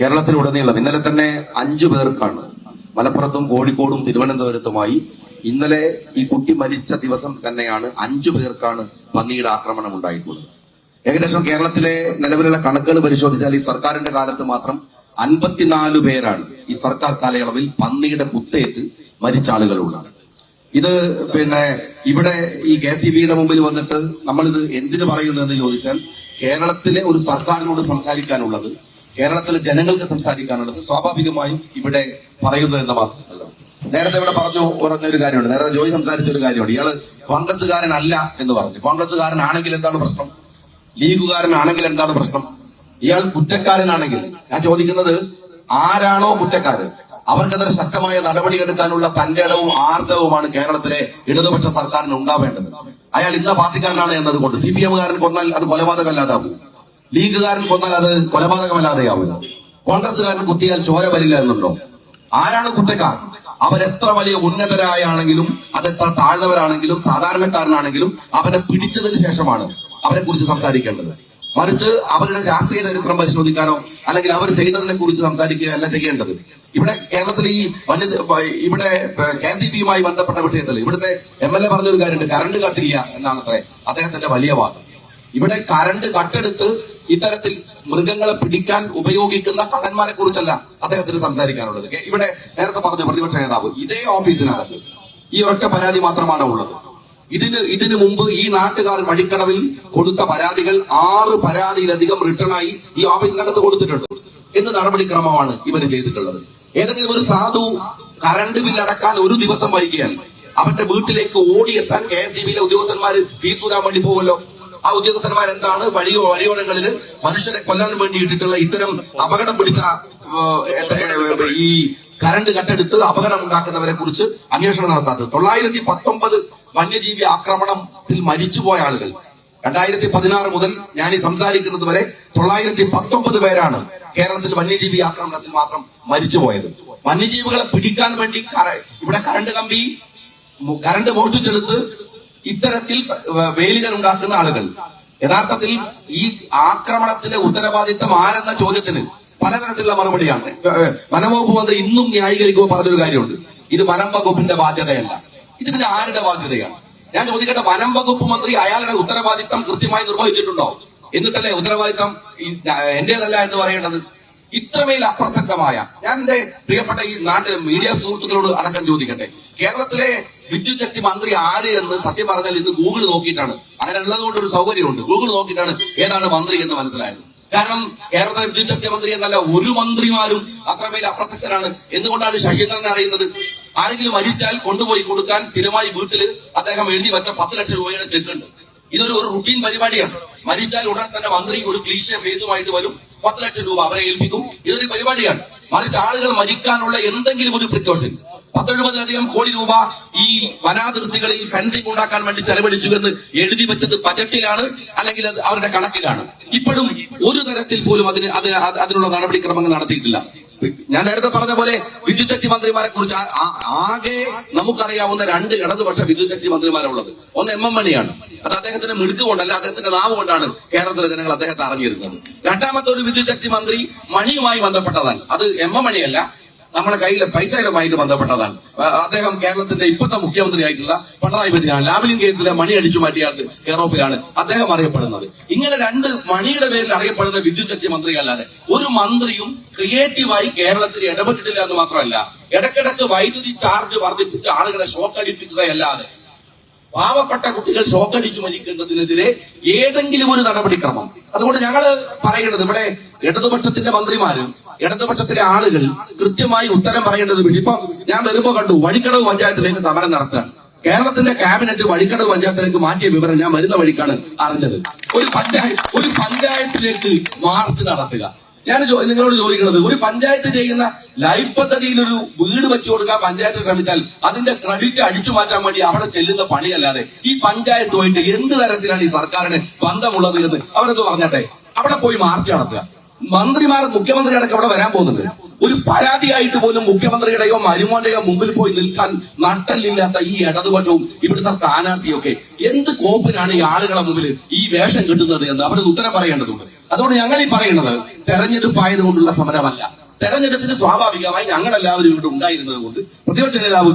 കേരളത്തിലുടനീളം ഇന്നലെ തന്നെ അഞ്ചു പേർക്കാണ് മലപ്പുറത്തും കോഴിക്കോടും തിരുവനന്തപുരത്തുമായി ഇന്നലെ ഈ കുട്ടി മരിച്ച ദിവസം തന്നെയാണ് അഞ്ചു പേർക്കാണ് പന്നിയുടെ ആക്രമണം ഉണ്ടായിട്ടുള്ളത്. ഏകദേശം കേരളത്തിലെ നിലവിലുള്ള കണക്കുകൾ പരിശോധിച്ചാൽ ഈ സർക്കാരിന്റെ കാലത്ത് മാത്രം അൻപത്തിനാല് പേരാണ് ഈ സർക്കാർ കാലയളവിൽ പന്നിയുടെ കുത്തേറ്റ് മരിച്ച ആളുകളുള്ളത്. ഇത് പിന്നെ ഇവിടെ ഈ കെ സി ബിയുടെ മുമ്പിൽ വന്നിട്ട് നമ്മളിത് എന്തിനു പറയുന്നു എന്ന് ചോദിച്ചാൽ കേരളത്തിലെ ഒരു സർക്കാരിനോട് സംസാരിക്കാനുള്ളത് കേരളത്തിലെ ജനങ്ങൾക്ക് സംസാരിക്കാനുള്ളത് സ്വാഭാവികമായും ഇവിടെ പറയുന്നു എന്ന് മാത്രമല്ല നേരത്തെ ഇവിടെ പറഞ്ഞു പറഞ്ഞൊരു കാര്യമുണ്ട്. നേരത്തെ ജോയി സംസാരിച്ച ഒരു കാര്യമുണ്ട്. ഇയാൾ കോൺഗ്രസ്സുകാരനല്ല എന്ന് പറഞ്ഞു. കോൺഗ്രസ്സുകാരനാണെങ്കിൽ എന്താണ് പ്രശ്നം? ലീഗുകാരനാണെങ്കിൽ എന്താണ് പ്രശ്നം? ഇയാൾ കുറ്റക്കാരനാണെങ്കിൽ ഞാൻ ചോദിക്കുന്നത് ആരാണോ കുറ്റക്കാരൻ അവർക്കെതിരെ ശക്തമായ നടപടിയെടുക്കാനുള്ള തന്റെ ഇടവും ആർജവുമാണ് കേരളത്തിലെ ഇടതുപക്ഷ സർക്കാരിന് ഉണ്ടാവേണ്ടത്. അയാൾ ഇന്ന പാർട്ടിക്കാരനാണ് എന്നതുകൊണ്ട് സി പി എമ്മുകാരൻ കൊന്നാൽ അത് കൊലപാതകമല്ലാതാവും. ലീഗുകാരൻ കൊന്നാൽ അത് കൊലപാതകമല്ലാതെയാവില്ല. കോൺഗ്രസ്സുകാരൻ കുത്തിയാൽ ചോര വരില്ല എന്നുണ്ടോ? ആരാണ് കുറ്റക്കാർ? അവരെത്ര വലിയ ഉന്നതരായാണെങ്കിലും അതെത്ര താഴ്ന്നവരാണെങ്കിലും സാധാരണക്കാരനാണെങ്കിലും അവരെ പിടിച്ചതിന് ശേഷമാണ് അവരെ കുറിച്ച് സംസാരിക്കേണ്ടത്. മറിച്ച് അവരുടെ രാഷ്ട്രീയ ചരിത്രം പരിശോധിക്കാനോ അല്ലെങ്കിൽ അവർ ചെയ്തതിനെ കുറിച്ച് സംസാരിക്കുകയല്ല ചെയ്യേണ്ടത്. ഇവിടെ കേരളത്തിൽ ഈ വന്യ ഇവിടെ കെ സി പിയുമായി ബന്ധപ്പെട്ട വിഷയത്തിൽ ഇവിടുത്തെ എം എൽ എ പറഞ്ഞൊരു കാര്യമുണ്ട് കറണ്ട് കട്ടില്ല എന്നാണ് അദ്ദേഹത്തിന്റെ വലിയ വാദം. ഇവിടെ കറണ്ട് കട്ടെടുത്ത് ഇത്തരത്തിൽ മൃഗങ്ങളെ പിടിക്കാൻ ഉപയോഗിക്കുന്ന കള്ളന്മാരെ കുറിച്ചല്ല അദ്ദേഹത്തിന് സംസാരിക്കാനുള്ളത്. ഇവിടെ നേരത്തെ പറഞ്ഞു പ്രതിപക്ഷ നേതാവ് ഇതേ ഓഫീസിനകത്ത് ഈ ഒറ്റ പരാതി മാത്രമാണ് ഉള്ളത്. ഇതിന് ഇതിനു മുമ്പ് ഈ നാട്ടുകാർ വഴിക്കടവിൽ കൊടുത്ത പരാതികൾ ആറ് പരാതിയിലധികം റിട്ടേൺ ആയി ഈ ഓഫീസിനകത്ത് കൊടുത്തിട്ടുണ്ട്. എന്ന് നടപടിക്രമമാണ് ഇവർ ചെയ്തിട്ടുള്ളത്? ഏതെങ്കിലും ഒരു സാധു കറണ്ട് ബില്ല് അടക്കാൻ ഒരു ദിവസം വൈകിയാൽ അവന്റെ വീട്ടിലേക്ക് ഓടിയെത്താൻ കെ എസ് ഇ ബിയിലെ ഉദ്യോഗസ്ഥന്മാർ ഫീസ് ഊരാൻ വേണ്ടി പോകുമല്ലോ? ആ ഉദ്യോഗസ്ഥന്മാർ എന്താണ് വഴിയോ വഴിയോരങ്ങളിൽ മനുഷ്യരെ കൊല്ലാൻ വേണ്ടി ഇട്ടിട്ടുള്ള ഇത്തരം അപകടം പിടിച്ച ഈ കരണ്ട് കട്ടെടുത്ത് അപകടം ഉണ്ടാക്കുന്നവരെ കുറിച്ച് അന്വേഷണം നടത്താത്തത്. തൊള്ളായിരത്തി പത്തൊമ്പത് വന്യജീവി ആക്രമണത്തിൽ മരിച്ചുപോയ ആളുകൾ. രണ്ടായിരത്തി പതിനാറ് മുതൽ ഞാൻ ഈ സംസാരിക്കുന്നത് വരെ തൊള്ളായിരത്തി പത്തൊമ്പത് പേരാണ് കേരളത്തിൽ വന്യജീവി ആക്രമണത്തിൽ മാത്രം മരിച്ചുപോയത്. വന്യജീവികളെ പിടിക്കാൻ വേണ്ടി ഇവിടെ കരണ്ട് കമ്പി കരണ്ട് മോഷ്ടിച്ചെടുത്ത് ഇത്തരത്തിൽ വേലികൾ ഉണ്ടാക്കുന്ന ആളുകൾ. യഥാർത്ഥത്തിൽ ഈ ആക്രമണത്തിന്റെ ഉത്തരവാദിത്തം ആരെന്ന ചോദ്യത്തിന് പലതരത്തിലുള്ള മറുപടിയാണ്. വനംവകുപ്പ് മന്ത്രി ഇന്നും ന്യായീകരിക്കുമ്പോൾ പറഞ്ഞൊരു കാര്യമുണ്ട്. ഇത് വനം വകുപ്പിന്റെ ബാധ്യതയല്ല. ഇത് പിന്നെ ആരുടെ ബാധ്യതയാണ്? ഞാൻ ചോദിക്കട്ടെ വനം വകുപ്പ് മന്ത്രി അയാളുടെ ഉത്തരവാദിത്തം കൃത്യമായി നിർവഹിച്ചിട്ടുണ്ടോ? എന്നിട്ടല്ലേ ഉത്തരവാദിത്തം എന്റേതല്ല എന്ന് പറയേണ്ടത്? ഇത്രമേൽ അപ്രസക്തമായ ഞാൻ എന്റെ പ്രിയപ്പെട്ട ഈ നാട്ടിലെ മീഡിയ സുഹൃത്തുക്കളോട് അടക്കം ചോദിക്കട്ടെ. കേരളത്തിലെ വിദ്യുത് ശക്തി മന്ത്രി ആര് എന്ന് സത്യം പറഞ്ഞാൽ ഇന്ന് ഗൂഗിൾ നോക്കിയിട്ടാണ്. അങ്ങനെ ഉള്ളതുകൊണ്ട് ഒരു സൗകര്യമുണ്ട്. ഗൂഗിൾ നോക്കിയിട്ടാണ് ഏതാണ് മന്ത്രി എന്ന് മനസ്സിലായത്. കാരണം കേരളത്തിലെ വിദ്യുത് ശക്തി മന്ത്രി എന്നല്ല ഒരു മന്ത്രിമാരും അത്രമേൽ അപ്രസക്തരാണ്. എന്തുകൊണ്ടാണ് ശശീന്ദ്രനെ അറിയുന്നത്? ആരെങ്കിലും മരിച്ചാൽ കൊണ്ടുപോയി കൊടുക്കാൻ സ്ഥിരമായി വീട്ടിൽ അദ്ദേഹം എഴുതി വെച്ച പത്ത് ലക്ഷം രൂപയുടെ ചെക്ക് ഉണ്ട്. ഇതൊരു ഒരു റുട്ടീൻ പരിപാടിയാണ്. മരിച്ചാൽ ഉടനെ തന്നെ മന്ത്രി ഒരു ക്ലീശ ഫേസുമായിട്ട് വരും. പത്ത് ലക്ഷം രൂപ അവരെ ഏൽപ്പിക്കും. ഇതൊരു പരിപാടിയാണ്. മറിച്ച് ആളുകൾ മരിക്കാനുള്ള എന്തെങ്കിലും ഒരു പ്രിക്കോഷൻ പത്തെഴുപതിലധികം കോടി രൂപ ഈ വനാതിർത്തികളിൽ ഫെൻസിംഗ് ഉണ്ടാക്കാൻ വേണ്ടി ചെലവഴിച്ചു എന്ന് എഴുതി വെച്ചത് ബജറ്റിലാണ് അല്ലെങ്കിൽ അത് അവരുടെ കണക്കിലാണ്. ഇപ്പോഴും ഒരു തരത്തിൽ പോലും അതിന് അതിന് അതിനുള്ള നടപടിക്രമങ്ങൾ നടത്തിയിട്ടില്ല. ഞാൻ നേരത്തെ പറഞ്ഞ പോലെ വിദ്യുത് ശക്തി മന്ത്രിമാരെ കുറിച്ച് ആകെ നമുക്കറിയാവുന്ന രണ്ട് ഇടതുപക്ഷ വിദ്യുത് ശക്തി മന്ത്രിമാരുള്ളത് ഒന്ന് എം എം മണിയാണ്. അത് അദ്ദേഹത്തിന്റെ മിടുക്ക് കൊണ്ടല്ല അദ്ദേഹത്തിന്റെ നാവ് കൊണ്ടാണ് കേരളത്തിലെ ജനങ്ങൾ അദ്ദേഹത്തെ അറിഞ്ഞിരുന്നത്. രണ്ടാമത്തെ ഒരു വിദ്യുത് ശക്തി മന്ത്രി മണിയുമായി ബന്ധപ്പെട്ടതാണ്. അത് എം എം മണിയല്ല നമ്മുടെ കയ്യിലെ പൈസയിടമായിട്ട് ബന്ധപ്പെട്ടതാണ്. അദ്ദേഹം കേരളത്തിന്റെ ഇപ്പോഴത്തെ മുഖ്യമന്ത്രി ആയിട്ടുള്ള പിണറായി വിജയനാണ്. ലാബിലിൻ കേസിലെ മണി അടിച്ചു മാറ്റിയ കെയർ ഓഫിലാണ് അദ്ദേഹം അറിയപ്പെടുന്നത്. ഇങ്ങനെ രണ്ട് മണിയുടെ പേരിൽ അറിയപ്പെടുന്ന വിദ്യുത് ശക്തി മന്ത്രിയല്ലാതെ ഒരു മന്ത്രിയും ക്രിയേറ്റീവായി കേരളത്തിൽ ഇടപെട്ടിട്ടില്ല എന്ന് മാത്രമല്ല ഇടയ്ക്കിടയ്ക്ക് വൈദ്യുതി ചാർജ് വർദ്ധിപ്പിച്ച് ആളുകളെ ഷോക്ക് അടിപ്പിക്കുകയല്ലാതെ പാവപ്പെട്ട കുട്ടികൾ ഷോക്കടിച്ചു മരിക്കുന്നതിനെതിരെ ഏതെങ്കിലും ഒരു നടപടിക്രമം. അതുകൊണ്ട് ഞങ്ങൾ പറയുന്നത് ഇവിടെ ഇടതുപക്ഷത്തിന്റെ മന്ത്രിമാര് ഇടതുപക്ഷത്തിലെ ആളുകൾ കൃത്യമായി ഉത്തരം പറയേണ്ടത് വേണ്ടി ഇപ്പൊ ഞാൻ വരുമ്പോ കണ്ടു വഴിക്കടവ് പഞ്ചായത്തിലേക്ക് സമരം നടത്തുകയാണ്. കേരളത്തിന്റെ ക്യാബിനറ്റ് വഴിക്കടവ് പഞ്ചായത്തിലേക്ക് മാറ്റിയ വിവരം ഞാൻ വരുന്ന വഴിക്കാണ് അറിഞ്ഞത്. ഒരു പഞ്ചായത്ത് ഒരു പഞ്ചായത്തിലേക്ക് മാർച്ച് നടത്തുക. ഞാൻ നിങ്ങളോട് ചോദിക്കുന്നത് ഒരു പഞ്ചായത്ത് ചെയ്യുന്ന ലൈഫ് പദ്ധതിയിൽ ഒരു വീട് വെച്ചു കൊടുക്കാൻ പഞ്ചായത്ത് ശ്രമിച്ചാൽ അതിന്റെ ക്രെഡിറ്റ് അടിച്ചു മാറ്റാൻ വേണ്ടി അവിടെ ചെല്ലുന്ന പണിയല്ലാതെ ഈ പഞ്ചായത്ത് പഞ്ചായത്തുമായിട്ട് എന്ത് തരത്തിലാണ് ഈ സർക്കാരിന് ബന്ധമുള്ളത് എന്ന് അവരത് പറഞ്ഞട്ടെ. അവിടെ പോയി മാർച്ച് നടത്തുക. മന്ത്രിമാർ മുഖ്യമന്ത്രി അടക്കം അവിടെ വരാൻ പോകുന്നുണ്ട് ഒരു പരാതിയായിട്ട് പോലും മുഖ്യമന്ത്രിയുടെയോ മരുമോന്റെയോ മുമ്പിൽ പോയി നിൽക്കാൻ നട്ടല്ലില്ലാത്ത ഈ ഇടതുപക്ഷവും ഇവിടുത്തെ സ്ഥാനാർത്ഥിയൊക്കെ എന്ത് കോപ്പിനാണ് ഈ ആളുകളെ മുമ്പിൽ ഈ വേഷം കിട്ടുന്നത് എന്ന് അവരത് ഉത്തരം പറയേണ്ടതുണ്ട്. അതുകൊണ്ട് ഞങ്ങൾ ഈ പറയുന്നത് തെരഞ്ഞെടുപ്പായത് കൊണ്ടുള്ള സമരമല്ല. തെരഞ്ഞെടുപ്പിന് സ്വാഭാവികമായി ഞങ്ങളെല്ലാവരും ഇവിടെ ഉണ്ടായിരുന്നത് കൊണ്ട് പ്രതിപക്ഷ നേതാവ്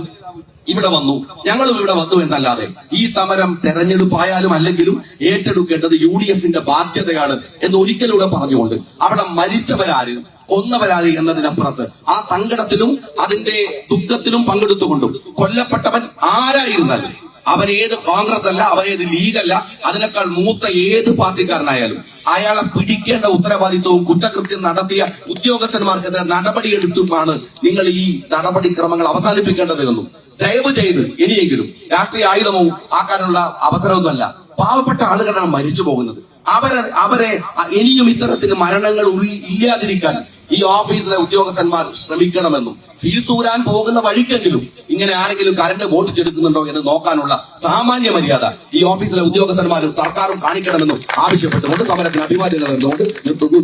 ഇവിടെ വന്നു. ഞങ്ങളും ഇവിടെ വന്നു എന്നല്ലാതെ ഈ സമരം തെരഞ്ഞെടുപ്പായാലും അല്ലെങ്കിലും ഏറ്റെടുക്കേണ്ടത് യു ഡി എഫിന്റെ ബാധ്യതയാണ് എന്ന് ഒരിക്കലൂടെ പറഞ്ഞുകൊണ്ട് അവിടെ മരിച്ചവരാര് കൊന്നവരാര് എന്നതിനപ്പുറത്ത് ആ സങ്കടത്തിലും അതിന്റെ ദുഃഖത്തിലും പങ്കെടുത്തുകൊണ്ടും കൊല്ലപ്പെട്ടവൻ ആരായിരുന്നാലും അവൻ ഏത് കോൺഗ്രസ് അല്ല അവരേത് ലീഗ് ലീഗല്ല അതിനേക്കാൾ മൂത്ത ഏത് പാർട്ടിക്കാരനായാലും അയാളെ പിടിക്കേണ്ട ഉത്തരവാദിത്വവും കുറ്റകൃത്യം നടത്തിയ ഉദ്യോഗസ്ഥന്മാർക്കെതിരെ നടപടിയെടുത്തുമാണ് നിങ്ങൾ ഈ നടപടിക്രമങ്ങൾ അവസാനിപ്പിക്കേണ്ടത് എന്നും ദയവ് ചെയ്ത് ഇനിയെങ്കിലും രാഷ്ട്രീയ ആയുധമോ ആക്കാനുള്ള അവസരമൊന്നുമല്ല. പാവപ്പെട്ട ആളുകളാണ് മരിച്ചു പോകുന്നത്. അവരെ അവരെ ഇനിയും ഇത്തരത്തിൽ മരണങ്ങൾ ഇല്ലാതിരിക്കാൻ ഈ ഓഫീസിലെ ഉദ്യോഗസ്ഥന്മാർ ശ്രമിക്കണമെന്നും ഫീസ് ഊരാൻ പോകുന്ന വഴിക്കെങ്കിലും ഇങ്ങനെ ആരെങ്കിലും കരണ്ട് മോഷ്ടിച്ചെടുക്കുന്നുണ്ടോ എന്ന് നോക്കാനുള്ള സാമാന്യ മര്യാദ ഈ ഓഫീസിലെ ഉദ്യോഗസ്ഥന്മാരും സർക്കാരും കാണിക്കണമെന്നും ആവശ്യപ്പെട്ടുകൊണ്ട് സമരത്തിന് അഭിവാദ്യം നേർന്നുകൊണ്ട് നിർത്തുന്നു.